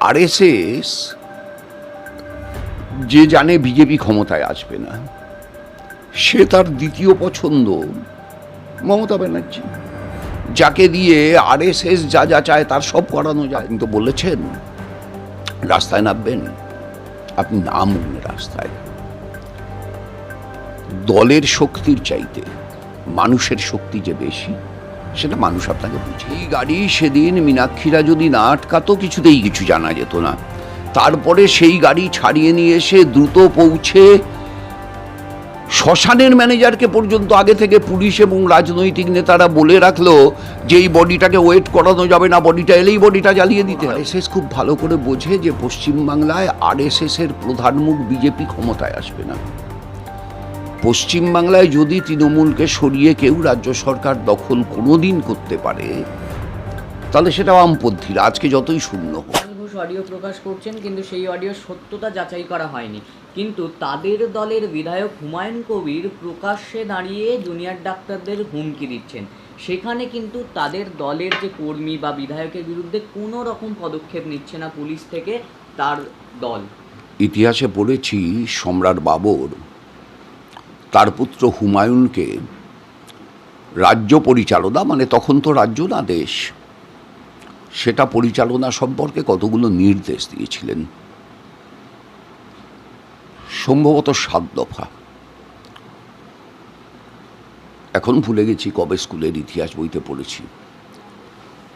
RSS যে জানে BJP ক্ষমতায় আসবে না, সে তার দ্বিতীয় পছন্দ মমতা ব্যানার্জি। যাকে দিয়ে আরএসএস যা যা চায় তার সব করানো যায়। কিন্তু বলেছেন, রাস্তায় নামবেন। আপনি নামুন রাস্তায়। দলের শক্তির চাইতে মানুষের শক্তি যে বেশি সেটা মানুষ আপনাকে বুঝে এই গাড়ি সেদিন মীনাক্ষীরা যদি না আটকাতো কিছুতেই কিছু জানা যেত না। তারপরে সেই গাড়ি ছাড়িয়ে নিয়ে এসে দ্রুত পৌঁছে শ্মশানের ম্যানেজারকে পর্যন্ত আগে থেকে পুলিশ এবং রাজনৈতিক নেতারা বলে রাখল যে এই বডিটাকে ওয়েট করানো যাবে না, বডিটা এলেই বডিটা জ্বালিয়ে দিতে আরএসএস খুব ভালো করে বোঝে যে পশ্চিমবাংলায় আরএসএস এর প্রধান মুখ বিজেপি ক্ষমতায় আসবে না। পশ্চিমবাংলায় যদি তৃণমূলকে সরিয়ে কেউ রাজ্য সরকার দখল কোনোদিন করতে পারে তাহলে সেটা বামপন্থীরা আজকে যতই শূন্য হোক। অডিও প্রকাশ করছেন কিন্তু সেই অডিও সত্যতা যাচাই করা হয়নি। কিন্তু তাদের দলের বিধায়ক হুমায়ুন কবির প্রকাশ্যে দাঁড়িয়ে জুনিয়র ডাক্তারদের হুমকি দিচ্ছেন। সেখানে কিন্তু তাদের দলের যে কর্মী বা বিধায়কের বিরুদ্ধে কোনো রকম পদক্ষেপ নিচ্ছে না পুলিশ থেকে তার দল। ইতিহাসে পড়েছি সম্রাট বাবর তার পুত্র হুমায়ুনকে রাজ্য পরিচালনা মানে তখন তো রাজ্য না, দেশ। সেটা পরিচালনা সম্পর্কে কতগুলো নির্দেশ দিয়েছিলেন? সম্ভবত সাত দফা। এখন ভুলে গেছি কবে স্কুলের ইতিহাস বইতে পড়েছি।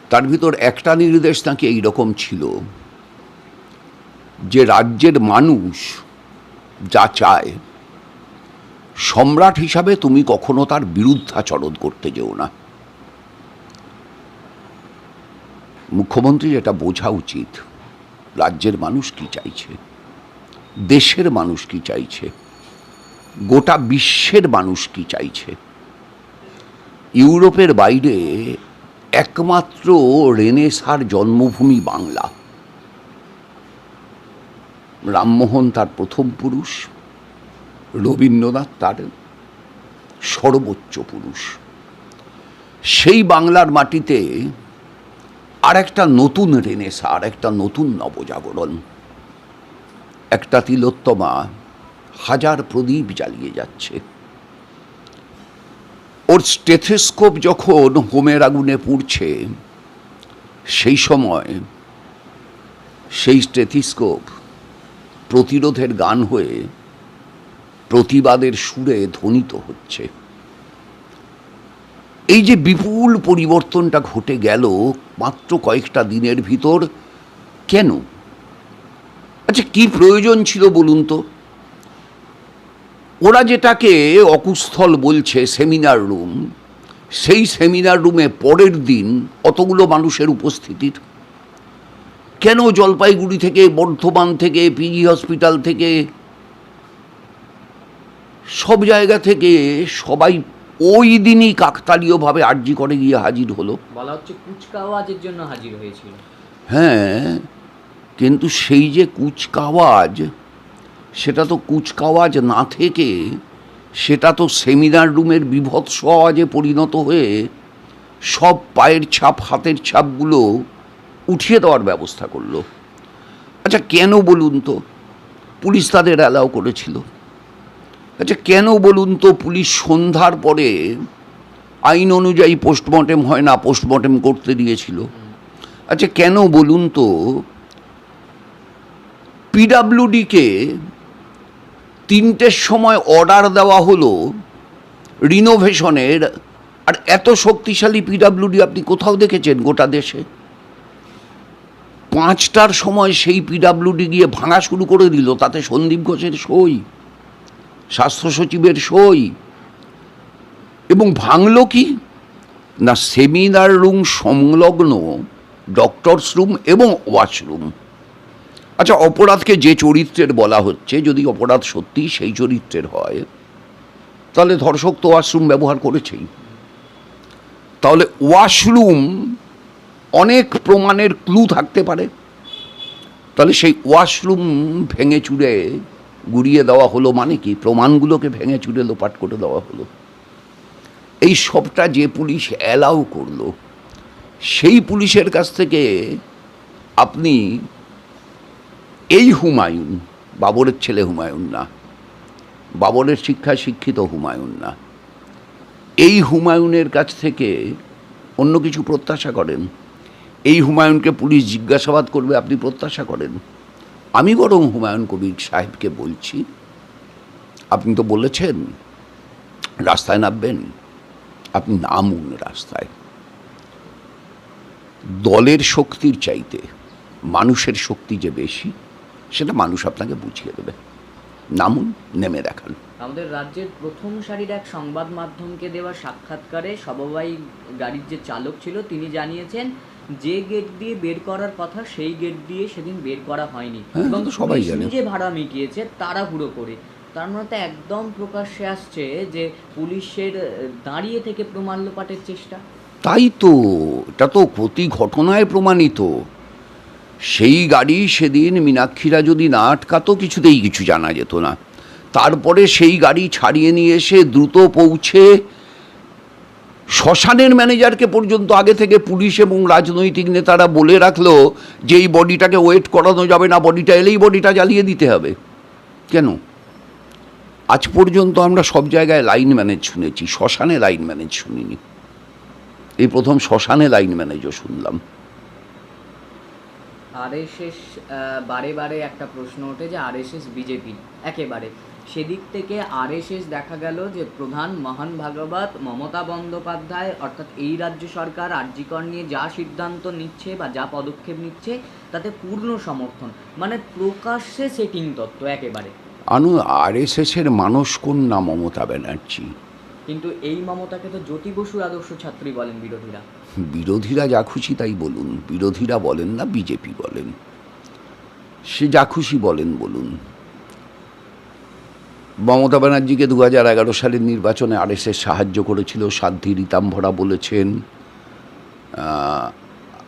তার ভিতর একটা নির্দেশ নাকি এইরকম ছিল, যে রাজ্যের মানুষ যা চায় সম্রাট হিসাবে তুমি কখনো তার বিরুদ্ধাচরণ করতে যেও না। মুখ্যমন্ত্রী এটা বোঝা উচিত। রাজ্যের মানুষ কি চাইছে? দেশের মানুষ কি চাইছে? গোটা বিশ্বের মানুষ কি চাইছে? ইউরোপের বাইরে একমাত্র রেনেসার জন্মভূমি বাংলা। রামমোহন তার প্রথম পুরুষ। রবীন্দ্রনাথ তার সর্বোচ্চ পুরুষ। সেই বাংলার মাটিতে আর একটা নতুন রেনেসা আর একটা নতুন নবজাগরণ। একটা তিলোত্তমা হাজার প্রদীপ জ্বালিয়ে যাচ্ছে। ওর স্টেথেস্কোপ যখন হোমের আগুনে পুড়ছে, সেই সময় সেই স্টেথিস্কোপ প্রতিরোধের গান হয়ে প্রতিবাদের সুরে ধ্বনিত হচ্ছে। এই যে বিপুল পরিবর্তনটা ঘটে গেল মাত্র কয়েকটা দিনের ভিতর, কেন? আচ্ছা কি প্রয়োজন ছিল বলুন তো? ওরা যেটাকে অকুস্থল বলছে সেমিনার রুম, সেই সেমিনার রুমে পরের দিন অতগুলো মানুষের উপস্থিতির। কেন জলপাইগুড়ি থেকে, বর্ধমান থেকে, পিজি হসপিটাল থেকে সব জায়গা থেকে সবাই ওই দিনই কাকতালীয়ভাবে আর্জি করে গিয়ে হাজির হলো। বলা হচ্ছে কুচকাওয়াজের জন্য হাজির হয়েছিল। হ্যাঁ কিন্তু সেই যে কুচকাওয়াজ সেটা তো কুচকাওয়াজ না থেকে সেটা তো সেমিনার রুমের বিভৎস আওয়াজে পরিণত হয়ে সব পায়ের ছাপ হাতের ছাপগুলো উঠিয়ে দেওয়ার ব্যবস্থা করল। আচ্ছা কেন বলুন তো? পুলিশ তাদের অ্যালাউ করেছিল। আচ্ছা কেন বলুন তো পুলিশ সন্ধ্যার পরে আইন অনুযায়ী পোস্টমর্টেম হয় না পোস্টমর্টেম করতে দিয়েছিল? আচ্ছা কেন বলুন তো পিডাব্লিউডিকে তিনটের সময় অর্ডার দেওয়া হলো রিনোভেশনের আর এত শক্তিশালী পিডাব্লিউডি আপনি কোথাও দেখেছেন গোটা দেশে? পাঁচটার সময় সেই পিডাব্লিউডি গিয়ে ভাঙা শুরু করে দিল, তাতে সন্দীপ ঘোষের সই। স্বাস্থ্য সচিবের সই। এবং ভাঙল কি? না সেমিনার রুম, সংলগ্ন, ডক্টরস রুম এবং ওয়াশরুম আচ্ছা অপরাধকে যে চরিত্রের বলা হচ্ছে, যদি অপরাধ সত্যি সেই চরিত্রের হয়, তাহলে ধর্ষক তো ওয়াশরুম ব্যবহার করেছেই। তাহলে ওয়াশরুম অনেক প্রমাণের ক্লু থাকতে পারে। তাহলে সেই ওয়াশরুম ভেঙে চুরে গুড়িয়ে দেওয়া হলো মানে কি? প্রমাণগুলোকে ভেঙে চুরে লোপাট করে দেওয়া হলো। এই সবটা যে পুলিশ অ্যালাউ করল, সেই পুলিশের কাছ থেকে আপনি এই হুমায়ুন, বাবরের ছেলে হুমায়ুন না, বাবরের শিক্ষায় শিক্ষিত হুমায়ুন না, এই হুমায়ুনের কাছ থেকে অন্য কিছু প্রত্যাশা করেন? এই হুমায়ুনকে পুলিশ জিজ্ঞাসাবাদ করবে, আপনি প্রত্যাশা করেন? আমি বরং হুমায়ুন কবির সাহেবকে বলছি, আপনি তো বলেছেন, রাস্তায় নামবেন, আপনি নামুন রাস্তায়। দলের শক্তির চাইতে, মানুষের শক্তি যে বেশি, সেটা মানুষ আপনাকে বুঝিয়ে দেবে। নামুন, নেমে দেখান। আমাদের রাজ্যের প্রথম সারির এক সংবাদ মাধ্যমকে দেওয়া সাক্ষাৎকারে সববাই গাড়ির যে চালক ছিল, তিনি জানিয়েছেন যে গেট দিয়ে বের করার কথা সেই গেট দিয়ে সেদিন বের করা হয়নি। হ্যাঁ, এবং সবাই। নিজে ভাড়া মিটিয়েছে তাড়াহুড়ো করে। তার মানে তো একদম প্রকাশ্যে আসছে যে পুলিশের দাঁড়িয়ে থেকে প্রমাণ লোপাটের চেষ্টা। তাই তো এটা তো ক্ষতি ঘটনায় প্রমাণিত। সেই গাড়ি সেদিন মীনাক্ষীরা যদি না আটকাতো কিছুতেই কিছু জানা যেত না। তারপরে সেই গাড়ি ছাড়িয়ে নিয়ে এসে দ্রুত পৌঁছে শ্মশানের ম্যানেজারকে পর্যন্ত আগে থেকে পুলিশ এবং রাজনৈতিক নেতারা বলে রাখল যে এই বডিটাকে ওয়েট করানো যাবে না, বডিটা এলেই বডিটা জ্বালিয়ে দিতে হবে। কেন? আজ পর্যন্ত আমরা সব জায়গায় লাইন ম্যানেজ শুনেছি, শ্মশানে লাইন ম্যানেজ শুনিনি। এই প্রথম শ্মশানে লাইন ম্যানেজও শুনলাম। আরএসএস বারে বারে একটা প্রশ্ন ওঠে যে আরএসএস, বিজেপি, একেবারে। সেদিক থেকে আরএসএস দেখা গেল যে প্রধান মহান ভাগবত মমতা বন্দ্যোপাধ্যায় অর্থাৎ এই রাজ্য সরকার আর্যিকর নিয়ে যা সিদ্ধান্ত নিচ্ছে বা যা পদক্ষেপ নিচ্ছে তাতে পূর্ণ সমর্থন মানে প্রকাশ্যে সেটিং তত্ত্ব একেবারে। আনু আর আরএসএসের মানস কন্যা মমতা ব্যানার্জি? কিন্তু এই মমতাকে তো জ্যোতি বসুর আদর্শ ছাত্রী বলেন বিরোধীরা। বিরোধীরা যা খুশি তাই বলুন বিরোধীরা বলেন না বিজেপি বলেন? সে যা খুশি বলেন বলুন। মমতা ব্যানার্জিকে দু হাজার এগারো সালের নির্বাচনে আরএসএস সাহায্য করেছিল, সাধ্বী রীতাম্ভরা বলেছেন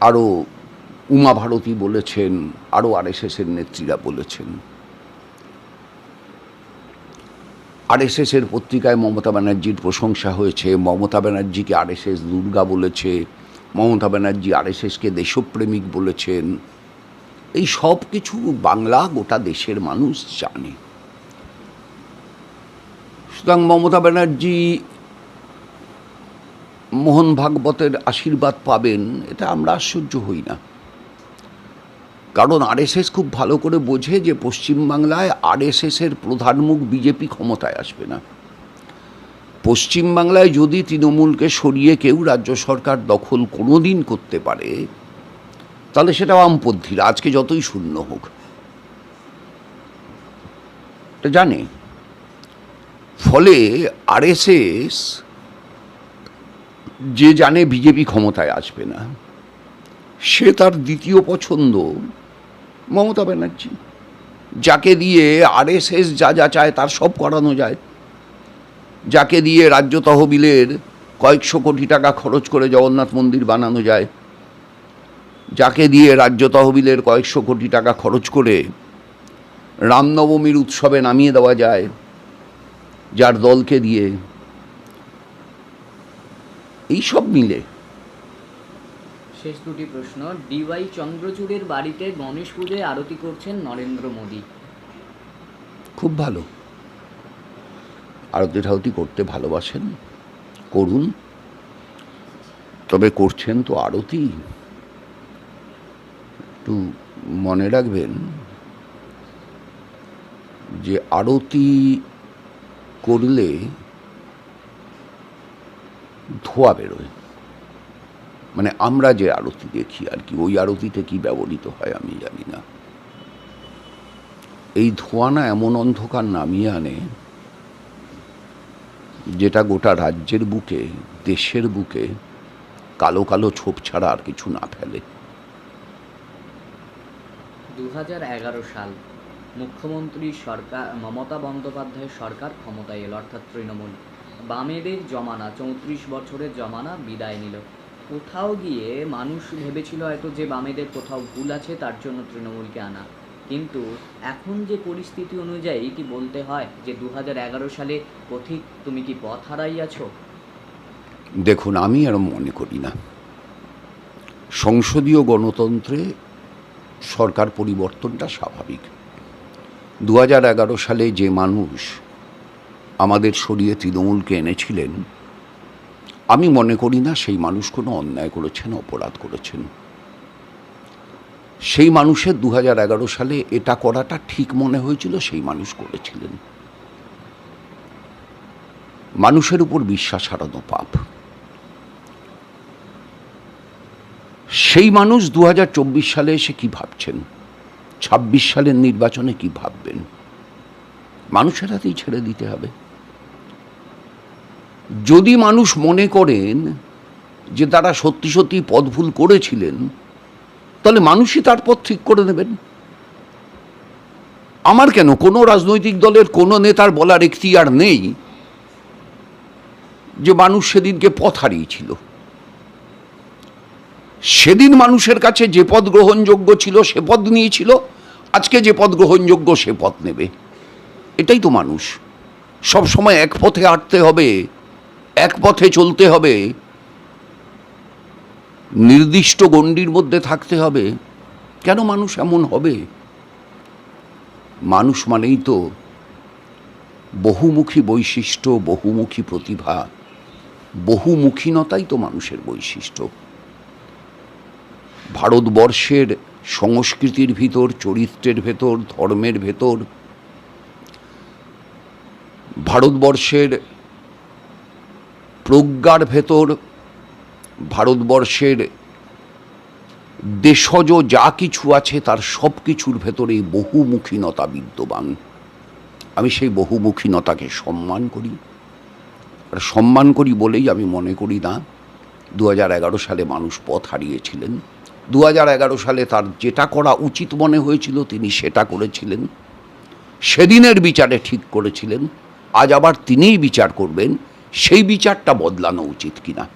আরও উমা ভারতী বলেছেন, আরও আর আরএসএসের নেত্রীরা বলেছেন। আর আরএসএসের পত্রিকায় মমতা ব্যানার্জির প্রশংসা হয়েছে, মমতা ব্যানার্জিকে আরএসএস দুর্গা বলেছে, মমতা ব্যানার্জি আরএসএসকে দেশপ্রেমিক বলেছেন। এই সব কিছু বাংলা গোটা দেশের মানুষ জানে। সুতরাং মমতা ব্যানার্জি মোহন ভাগবতের আশীর্বাদ পাবেন, এটা আমরা আশ্চর্য হই না। কারণ আরএসএস খুব ভালো করে বোঝে যে পশ্চিমবাংলায় আরএসএসের প্রধান মুখ বিজেপি ক্ষমতায় আসবে না। পশ্চিমবাংলায় যদি তৃণমূলকে সরিয়ে কেউ রাজ্য সরকার দখল কোনো দিন করতে পারে, তাহলে সেটা বামপন্থীরা, আজকে যতই শূন্য হোক। এটা জানে? ফলে আরএসএস যে জানে বিজেপি ক্ষমতায় আসবে না, সে তার দ্বিতীয় পছন্দ মমতা ব্যানার্জি। যাকে দিয়ে আরএসএস যা যা চায় তার সব করানো যায়। যাকে দিয়ে রাজ্য তহবিলের কয়েকশো কোটি টাকা খরচ করে জগন্নাথ মন্দির বানানো যায়। যাকে দিয়ে রাজ্য তহবিলের কয়েকশো কোটি টাকা খরচ করে রামনবমীর উৎসবে নামিয়ে দেওয়া যায়। যার দলকে দিয়ে এই সব মিলে। শেষ দুটি প্রশ্ন। ডিওয়াই চন্দ্রচূড়ের বাড়িতে গণেশ পুজোয় আরতি করছেন নরেন্দ্র মোদী। খুব ভালো। আরতি ঠারতি করতে ভালোবাসেন। করুন। তবে করছেন তো আরতি। একটু মনে রাখবেন যে আরতি করলে ধোয়া বেরোয়। মানে আমরা যে আরতি দেখি আর কি, ওই আরতিতে কি ব্যবহৃত হয় আমি জানি না। এই ধোঁয়া না এমন অন্ধকার নামিয়ে আনে, যেটা গোটা রাজ্যের বুকে, দেশের বুকে কালো কালো ছোপ ছাড়া আর কিছু না ফেলে। দু হাজার এগারো সাল। মুখ্যমন্ত্রী সরকার, মমতা বন্দ্যোপাধ্যায়ের সরকার ক্ষমতায় এলো, অর্থাৎ তৃণমূল। বামেদের জমানা, চৌত্রিশ বছরের জমানা বিদায় নিল। কোথাও গিয়ে মানুষ ভেবেছিল হয়তো যে বামেদের কোথাও ভুল আছে, তার জন্য তৃণমূলকে আনা। কিন্তু এখন যে পরিস্থিতি অনুযায়ী কি বলতে হয় যে দু হাজার এগারো সালে পথিক, তুমি কি পথ হারাইয়াছো? দেখুন, আমি আর মনে করি না। সংসদীয় গণতন্ত্রে সরকার পরিবর্তনটা স্বাভাবিক। দু সালে যে মানুষ আমাদের সরিয়ে তৃণমূলকে এনেছিলেন, আমি মনে করি না সেই মানুষ কোনো অন্যায় করেছেন, অপরাধ করেছেন। সেই মানুষের দু সালে এটা করাটা ঠিক মনে হয়েছিল, সেই মানুষ করেছিলেন। মানুষের উপর বিশ্বাস হারানো পাপ। সেই মানুষ দু হাজার চব্বিশ সালে এসে কি ভাবছেন? ছাব্বিশ সালের নির্বাচনে কি ভাববেন? মানুষের হাতেই ছেড়ে দিতে হবে। যদি মানুষ মনে করেন যে তারা সত্যি সত্যি পদ ভুল করেছিলেন, তাহলে মানুষই তার পথ ঠিক করে নেবেন। আমার কেন? কোনো রাজনৈতিক দলের কোনো নেতার বলার এখতিয়ার নেই যে মানুষ সেদিনকে পথ হারিয়েছিল। সেদিন মানুষের কাছে যে পদ গ্রহণযোগ্য ছিল, সে পদ নিয়েছিল। আজকে যে পদ গ্রহণযোগ্য, সে পথ নেবে। এটাই তো মানুষ। সব সময় এক পথে হাঁটতে হবে, এক পথে চলতে হবে। নির্দিষ্ট গণ্ডির মধ্যে থাকতে হবে। কেন মানুষ এমন হবে? মানুষ মানেই তো বহুমুখী বৈশিষ্ট্য, বহুমুখী প্রতিভা। বহুমুখীনতাই তো মানুষের বৈশিষ্ট্য। ভারতবর্ষের সংস্কৃতির ভিতর, চরিত্রের ভেতর, ধর্মের ভেতর, ভারতবর্ষের প্রজ্ঞার ভেতর, ভারতবর্ষের দেশজ যা কিছু আছে তার সব কিছুর ভেতরে বহুমুখীনতা বিদ্যমান। আমি সেই বহুমুখীনতাকে সম্মান করি। আর সম্মান করি বলেই আমি মনে করি না, দু হাজার এগারো সালে মানুষ পথ হারিয়েছিলেন। দু হাজার এগারো সালে তার যেটা করা উচিত মনে হয়েছিল তিনি সেটা করেছিলেন। সেদিনের বিচারে ঠিক করেছিলেন। আজ আবার তিনিই বিচার করবেন। সেই বিচারটা বদলানো উচিত কিনা।